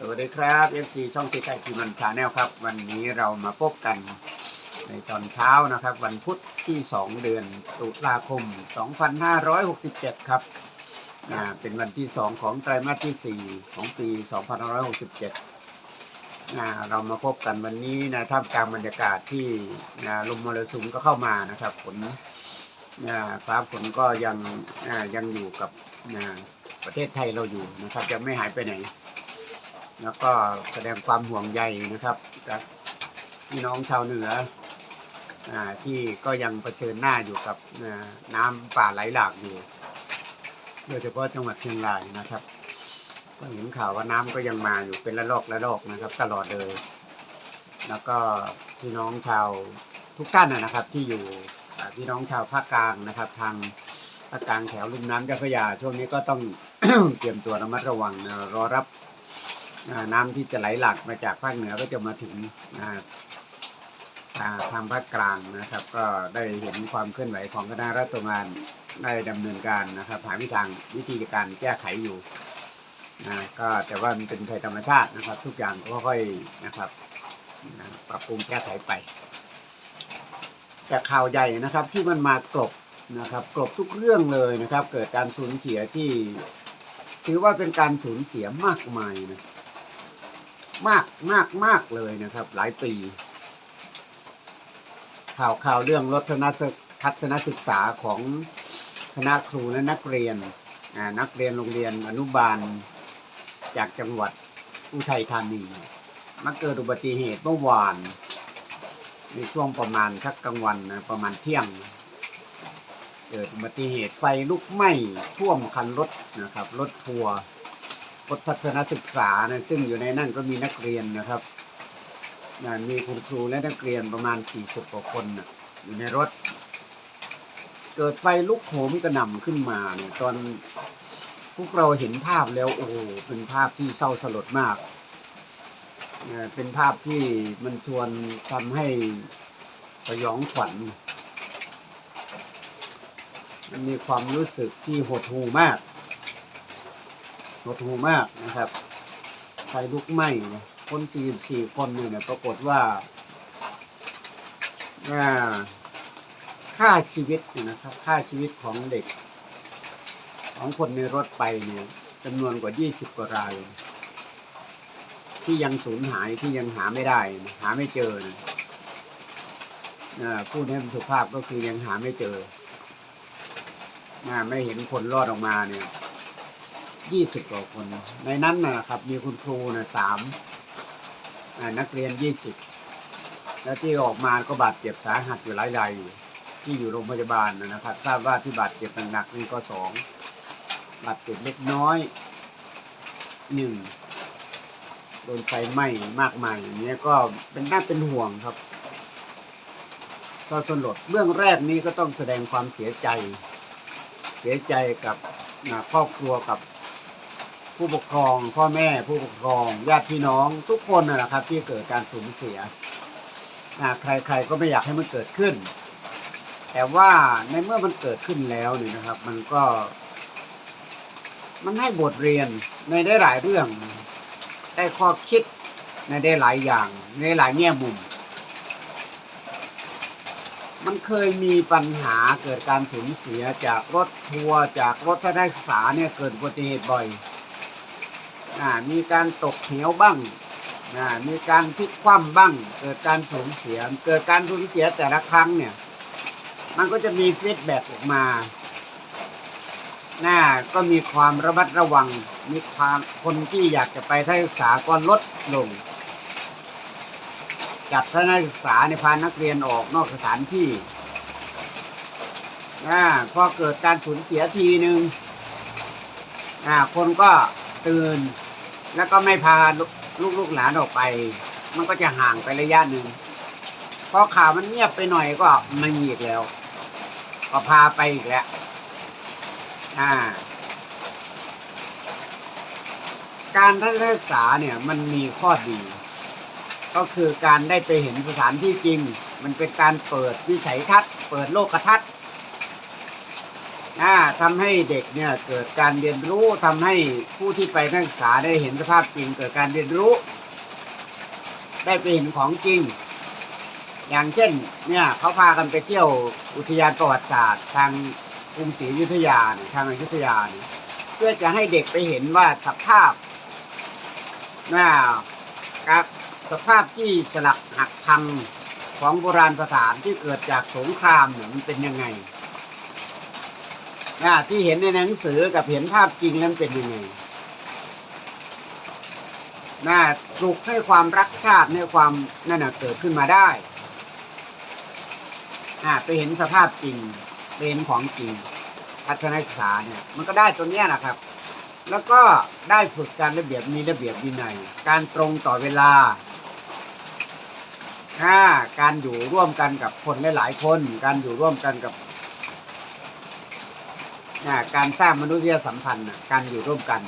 สวัสดีครับ FC ช่องติไก่ทีมันชาแนลครับ วันนี้เรามาพบกันในตอนเช้านะครับ วันพุธที่ 2 เดือนตุลาคม 2567 ครับอ่าเป็นวันที่ 2 ของไตรมาสที่ 4 ของปี 2567อ่าเรามาพบกันวันนี้นะท่ามกลางบรรยากาศที่ลมมรสุมก็เข้ามานะครับฝนอ่าฟ้าฝนก็ยังอ่ายังอยู่กับประเทศไทยเราอยู่นะครับยังไม่หายไปไหน แล้วก็แสดงความห่วงใยนะครับกับพี่น้องชาวเหนืออที่ก็ยังเผชิญหน้าอยู่กับน้ำป่าไหลหลากอยู่ โดยเฉพาะจังหวัดเชียงรายนะครับ ก็เห็นข่าวว่าน้ำก็ยังมาอยู่เป็นระลอกระลอกนะครับ ตลอดเลย แล้วก็พี่น้องชาวทุกท่านนะครับที่อยู่พี่น้องชาวภาคกลางนะครับ ทางภาคกลางแถวลุ่มน้ำเจ้าพระยาช่วงนี้ก็ต้องเตรียมตัวระมัดระวังรอรับ น้ำที่จะไหลหลากมาจากภาคเหนือก็จะมาถึงทางภาคกลางนะครับ ก็ได้เห็นความเคลื่อนไหวของคณะรัฐบาลได้ดำเนินการนะครับหาวิธีทางวิธีการแก้ไขอยู่นะก็แต่ว่ามันเป็นภัยธรรมชาตินะครับ ทุกอย่างก็ค่อยนะครับปรับปรุงแก้ไขไปจากข่าวใหญ่นะครับที่มันมากลบนะครับกลบทุกเรื่องเลยนะครับ เกิดการสูญเสียที่ ถือว่าเป็นการสูญเสียมากมายนะ มากมากมากเลยนะครับ หลายปี ข่าวข่าวเรื่องรถทัศนทัศนศึกษาของคณะครูและนักเรียนนักเรียนโรงเรียนอนุบาล จากจังหวัดอุทัยธานีมาเกิดอุบัติเหตุเมื่อวานในช่วงประมาณทักกลางวันนะประมาณเที่ยง เกิดอุบัติเหตุไฟลุกไหม้ท่วมคันรถนะครับ รถทัวร์ รถทัศนศึกษานะซึ่งอยู่ในนั่นก็มีนักเรียนนะครับนะมีคุณครูและนักเรียนประมาณ 40กว่าคนนะอยู่ในรถ เกิดไฟลุกโหมกระหน่ำขึ้นมาเนี่ยตอนพวกเราเห็นภาพแล้วโอ้เป็นภาพที่เศร้าสลดมาก เป็นภาพที่มันชวนทำให้สยองขวัญมันมีความรู้สึกที่หดหู่มาก หดหูมากนะครับไฟลุกไหม้นะคน44คนเนี่ยปรากฏว่าอ่าค่าชีวิตนะครับค่าชีวิตของเด็ก ของคนในรถไปเนี่ยจำนวนกว่า 20 กว่าราย ที่ยังสูญหายที่ยังหาไม่ได้ หาไม่เจอนะอ่าพูดให้มันสุภาพก็คือยังหาไม่เจออ่าไม่เห็นคนรอดออกมาเนี่ย ยี่สิบกว่าคน ในนั้นนะครับ มีคุณครูนะสามนักเรียนยี่สิบแล้วที่ออกมาก็บาดเจ็บสาหัสอยู่หลายรายที่อยู่โรงพยาบาลนะครับ ทราบว่าที่บาดเจ็บหนักๆนี่ก็สองบาดเจ็บเล็กน้อยหนึ่งโดนไฟไหม้มากมายอย่างนี้ก็เป็นน่าเป็นห่วงครับก็สลดเรื่องแรกนี้ก็ต้องแสดงความเสียใจ เสียใจกับครอบครัวกับ ผู้ปกครองพ่อแม่ผู้ปกครองญาติพี่น้องทุกคนนะครับ ที่เกิดการสูญเสียนะใครๆก็ไม่อยากให้มันเกิดขึ้น แต่ว่าในเมื่อมันเกิดขึ้นแล้วเนี่ยนะครับ มันก็ มันให้บทเรียนในได้หลายเรื่อง ได้ข้อคิดในได้หลายอย่าง ในหลายแง่มุม มันเคยมีปัญหาเกิดการสูญเสียจากรถทัวร์จากรถทัศนศึกษาเนี่ยเกิดอุบัติเหตุบ่อย อ่ามีการตกเหวบ้างอ่ามีการพลิกคว่ำบ้าง เกิดการสูญเสีย เกิดการสูญเสียแต่ละครั้งเนี่ย มันก็จะมีฟีดแบ็กออกมาน่าก็มีความระมัดระวัง มีความคนที่อยากจะไปทัศนศึกษาก็ลดลง จัดทัศนศึกษาในพานักเรียนออกนอกสถานที่อ่าพอเกิดการสูญเสียทีหนึ่งอ่าคนก็ตื่น แล้วก็ไม่พาลูกลูกหลานออกไป มันก็จะห่างไประยะหนึ่งพอข่าวมันเงียบไปหน่อยก็มันอีกแล้ว ก็พาไปอีกแล้ว อ่า การทัศนศึกษาเนี่ยมันมีข้อดี ก็คือการได้ไปเห็นสถานที่จริง มันเป็นการเปิดวิสัยทัศน์ เปิดโลกทัศน์ อ่าทำให้เด็กเนี่ยเกิดการเรียนรู้ทำให้ผู้ที่ไปนักศึกษาได้เห็นสภาพจริงเกิดการเรียนรู้ ได้ไปเห็นของจริง อย่างเช่น เนี่ยเขาพากันไปเที่ยวอุทยานประวัติศาสตร์ ทางกรุงศรีอยุธยาเนี่ยทางอยุธยาเนี่ยเพื่อจะให้เด็กไปเห็นว่าสภาพนะกับสภาพที่สลักหักพังของโบราณสถานที่เกิดจากสงครามเนี่ยมันเป็นยังไง นะที่เห็นในหนังสือกับเห็นภาพจริงนั้นเป็นยังไงนะปลุกให้ความรักชาติในความนั่นนะเกิดขึ้นมาได้อ่าไปเห็นสภาพจริงไปเห็นของจริงทัศนศึกษาเนี่ย มันก็ได้ตัวเนี้ยนะครับ แล้วก็ได้ฝึกการระเบียบมีระเบียบวินัย การตรงต่อเวลาอ่าการอยู่ร่วมกันกับคนหลายๆคน การอยู่ร่วมกันกับ อ่าการสร้างมนุษยสัมพันธ์น่ะการอยู่ร่วมกัน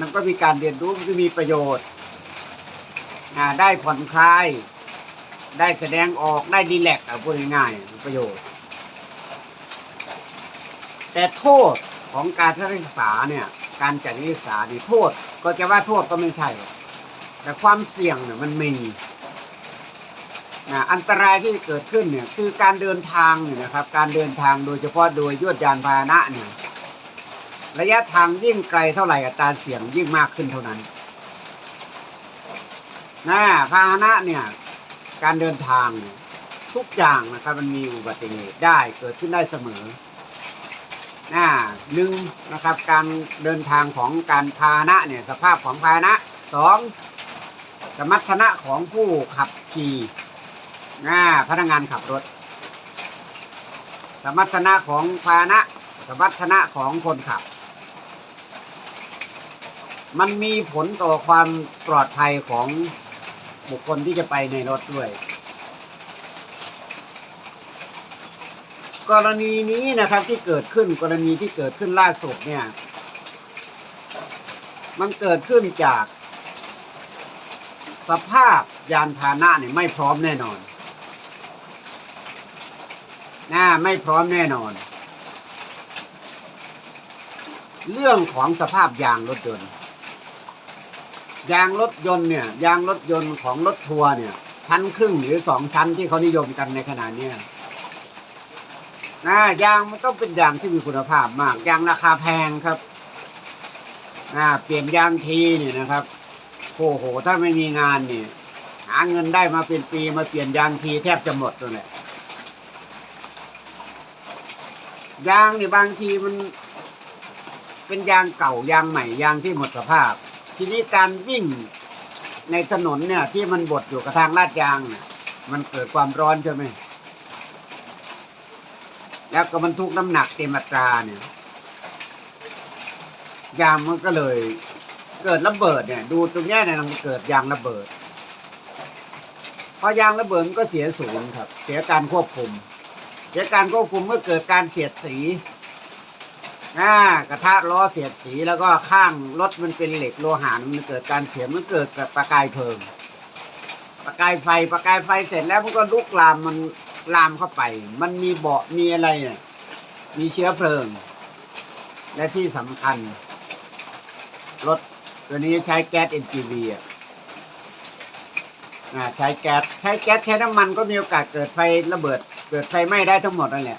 มันก็มีการเรียนรู้มันก็มีประโยชน์อ่าได้ผ่อนคลาย ได้แสดงออกได้ดีแลกซ์อะพูดง่ายๆประโยชน์ แต่โทษของการทัศนศึกษาเนี่ยการจัดการศึกษานี่โทษก็จะว่าโทษก็ไม่ใช่ แต่ความเสี่ยงเนี่ยมันมี นะอันตรายที่เกิดขึ้นเนี่ยคือการเดินทางเนี่ยนะครับ การเดินทางโดยเฉพาะโดยยวดยานพาหนะเนี่ยระยะทางยิ่งไกลเท่าไหร่อัตราเสี่ยงยิ่งมากขึ้นเท่านั้นนะพาหนะเนี่ยการเดินทางเนี่ยทุกอย่างนะครับมันมีอุบัติเหตุได้เกิดขึ้นได้เสมออ่าหนึ่งนะครับการเดินทางของการพาหนะเนี่ยสภาพของพาหนะสองสมรรถนะของผู้ขับขี่ อ่าพนักงานขับรถ สมรรถนะของพาหนะ สมรรถนะของคนขับ มันมีผลต่อความปลอดภัยของบุคคลที่จะไปในรถด้วย กรณีนี้นะครับที่เกิดขึ้นกรณีที่เกิดขึ้นล่าสุดเนี่ย มันเกิดขึ้นจากสภาพยานพาหนะเนี่ยไม่พร้อมแน่นอน นะไม่พร้อมแน่นอน เรื่องของสภาพยางรถยนต์ ยางรถยนต์เนี่ยยางรถยนต์ของรถทัวร์เนี่ย ชั้นครึ่งหรือสองชั้นที่เขานิยมกันในขณะนี้นะยางมันต้องเป็นยางที่มีคุณภาพมากยางราคาแพงครับนะเปลี่ยนยางทีนี่นะครับโอ้โหถ้าไม่มีงานนี่หาเงินได้มาเป็นปีมาเปลี่ยนยางทีแทบจะหมดตัวเลย ยางเนี่ยบางทีมัน เป็นยางเก่ายางใหม่ยางที่หมดสภาพ ทีนี้การวิ่งในถนนเนี่ย ที่มันบดอยู่กับทางลาดยางเนี่ยมันเกิดความร้อนใช่ไหมแล้วก็บรรทุกน้ำหนักเต็มอัตราเนี่ยยางมันก็เลยเกิดระเบิดเนี่ย ดูตรงนี้เนี่ยมันเกิดยางระเบิดพอยางระเบิดมันก็เสียศูนย์ครับ เสียการควบคุม เสียการควบคุมเมื่อเกิดการเสียดสีอ่ากระทะล้อเสียดสีแล้วก็ข้างรถมันเป็นเหล็กโลหะมันเกิดการเฉียดมันเกิดกับประกายเพลิง ประกายไฟประกายไฟเสร็จแล้วมันก็ลุกลามมันลามเข้าไป มันมีเบาะมีอะไรเนี่ยมีเชื้อเพลิง และที่สำคัญ รถตัวนี้ใช้แก๊ส NGV อะใช้แก๊สใช้แก๊สใช้น้ำมันก็มีโอกาสเกิดไฟระเบิด เกิดไฟไหม้ได้ทั้งหมดนั่นแหละ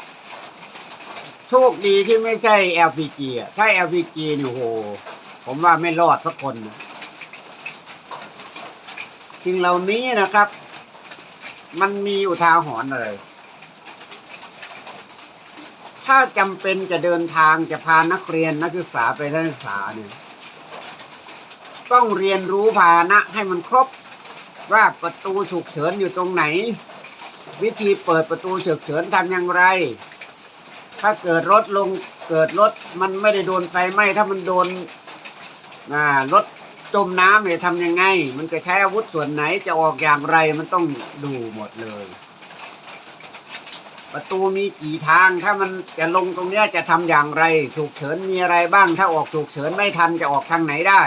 โชคดีที่ไม่ใช่ LPG อะ ถ้า LPG นี่โอ้โห ผมว่าไม่รอดสักคนนะสิ่งเหล่านี้นะครับ มันมีอุทาหรณ์อะไร ถ้าจำเป็นจะเดินทางจะพานักเรียนนักศึกษาไปทัศนศึกษาเนี่ยต้องเรียนรู้พาหนะให้มันครบว่าประตูฉุกเฉินอยู่ตรงไหน วิธีเปิดประตูฉุกเฉินทำอย่างไร ถ้าเกิดรถลงเกิดรถมันไม่ได้โดนไฟไหม้ถ้ามันโดนอ่ารถจมน้ำเนี่ยทำยังไง มันจะใช้อาวุธส่วนไหนจะออกอย่างไรมันต้องดูหมดเลย ประตูมีกี่ทางถ้ามันจะลงตรงเนี้ยจะทำอย่างไรฉุกเฉินมีอะไรบ้าง ถ้าออกฉุกเฉินไม่ทันจะออกทางไหนได้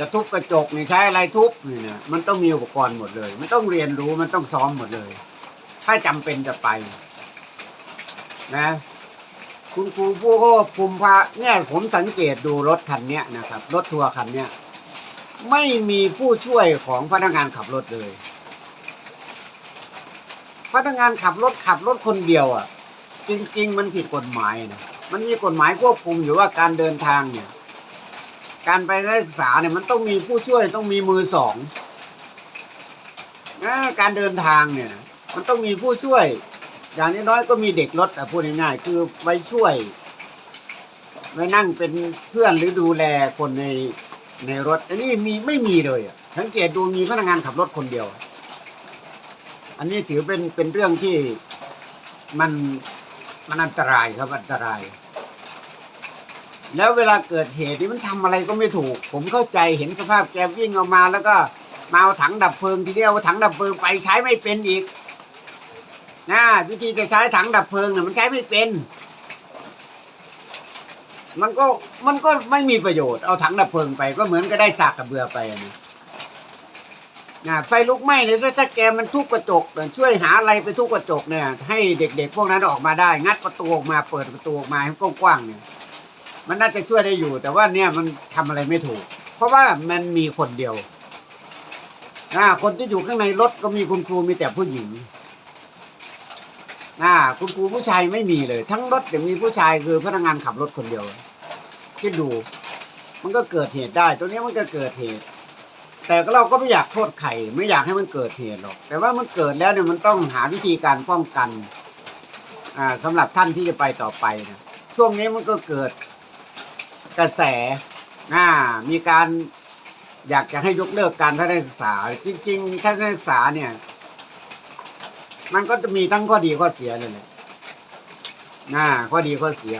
จะทุบกระจกนี่ใช้อะไรทุบนี่นะมันต้องมีอุปกรณ์หมดเลย มันต้องเรียนรู้มันต้องซ้อมหมดเลย ถ้าจำเป็นจะไป นะ คุณครูผู้ควบคุมพาเนี่ยผมสังเกตดูรถคันเนี้ยนะครับรถทัวร์คันเนี้ยไม่มีผู้ช่วยของพนักงานขับรถเลย พนักงานขับรถขับรถคนเดียวอะ จริง ๆ มันผิดกฎหมายนะมันมีกฎหมายควบคุมอยู่ว่าการเดินทางเนี่ย การไปนักศึกษาเนี่ยมันต้องมีผู้ช่วยต้องมีมือสองการเดินทางเนี่ย มันต้องมีผู้ช่วย อย่างน้อยๆก็มีเด็กรถแต่พูดง่ายๆคือไว้ช่วยไว้นั่งเป็นเพื่อนหรือดูแลคนในในรถอันนี้มีไม่มีเลยสังเกตดูมีพนักงานขับรถคนเดียว อันนี้ถือเป็นเป็นเรื่องที่มันมันอันตรายครับอันตราย แล้วเวลาเกิดเหตุนี่มันทำอะไรก็ไม่ถูก ผมเข้าใจเห็นสภาพแกวิ่งออกมา แล้วก็มาเอาถังดับเพลิงทีเดียวถังดับเพลิงไปใช้ไม่เป็นอีกนะวิธีจะใช้ถังดับเพลิงเนี่ยมันใช้ไม่เป็น มันก็มันก็ไม่มีประโยชน์เอาถังดับเพลิงไป ก็เหมือนก็ได้สากกระเบือไปนะนะไฟลุกไหม้เนี่ยถ้าถ้าแกมันทุบกระจกช่วยหาอะไรไปทุบกระจกเนี่ย ให้เด็กๆพวกนั้นออกมาได้ งัดประตูออกมาเปิดประตูออกมาให้กว้างๆเนี่ย มันน่าจะช่วยได้อยู่ แต่ว่าเนี่ยมันทำอะไรไม่ถูก เพราะว่ามันมีคนเดียวอ่าคนที่อยู่ข้างในรถก็มีคุณครูมีแต่ผู้หญิงอ่าคุณครูผู้ชายไม่มีเลย ทั้งรถแต่มีผู้ชายคือพนักงานขับรถคนเดียวคิดดู มันก็เกิดเหตุได้ ตัวเนี้ยมันก็เกิดเหตุ แต่เราก็ไม่อยากโทษใครไม่อยากให้มันเกิดเหตุหรอก แต่ว่ามันเกิดแล้วเนี่ยมันต้องหาวิธีการป้องกันอ่าสำหรับท่านที่จะไปต่อไปนะช่วงนี้มันก็เกิด กระแสอ่ามีการอยากจะให้ยกเลิกการทัศนศึกษา จริงๆทัศนศึกษาเนี่ย มันก็จะมีทั้งข้อดีข้อเสียเลยแหละอ่าข้อดีข้อเสีย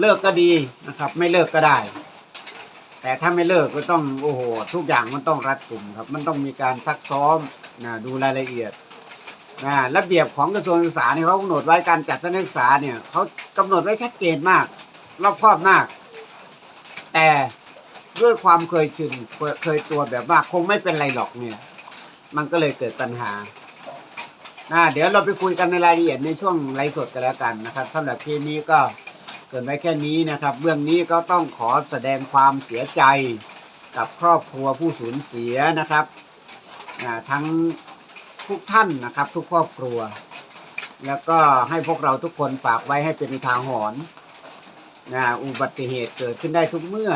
เลิกก็ดีนะครับ ไม่เลิกก็ได้ แต่ถ้าไม่เลิกก็ต้องโอ้โหทุกอย่างมันต้องรัดกุมครับ มันต้องมีการซักซ้อมนะดูรายละเอียดนะระเบียบของกระทรวงศึกษาเนี่ยเขากำหนดไว้การจัดทัศนศึกษาเนี่ยเขากำหนดไว้ชัดเจนมาก รอบครอบมาก แต่ด้วยความเคยชินเคยตัวแบบว่าคงไม่เป็นไรหรอกเนี่ย มันก็เลยเกิดปัญหาอ่าเดี๋ยวเราไปคุยกันในรายละเอียดในช่วงไลฟ์สดกันแล้วกันนะครับสำหรับทีนี้ก็เกิดไว้แค่นี้นะครับเบื้องนี้ก็ต้องขอแสดงความเสียใจกับครอบครัวผู้สูญเสียนะครับทั้งทุกท่านนะครับ ทุกครอบครัว แล้วก็ให้พวกเราทุกคนฝากไว้ให้เป็นอุทาหรณ์ นะอุบัติเหตุเกิดขึ้นได้ทุกเมื่อ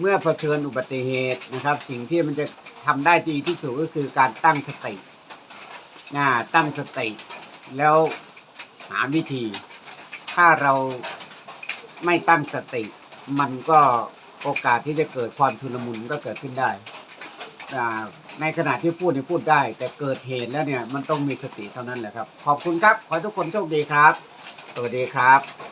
เมื่อเผชิญอุบัติเหตุนะครับ สิ่งที่มันจะทำได้ดีที่สุดก็คือการตั้งสตินะตั้งสติ แล้วหาวิธี ถ้าเราไม่ตั้งสติ มันก็โอกาสที่จะเกิดความชุลมุนก็เกิดขึ้นได้ในขณะที่พูดเนี่ยพูดได้ แต่เกิดเหตุแล้วเนี่ยมันต้องมีสติเท่านั้นแหละครับ ขอบคุณครับ ขอให้ทุกคนโชคดีครับ สวัสดีครับ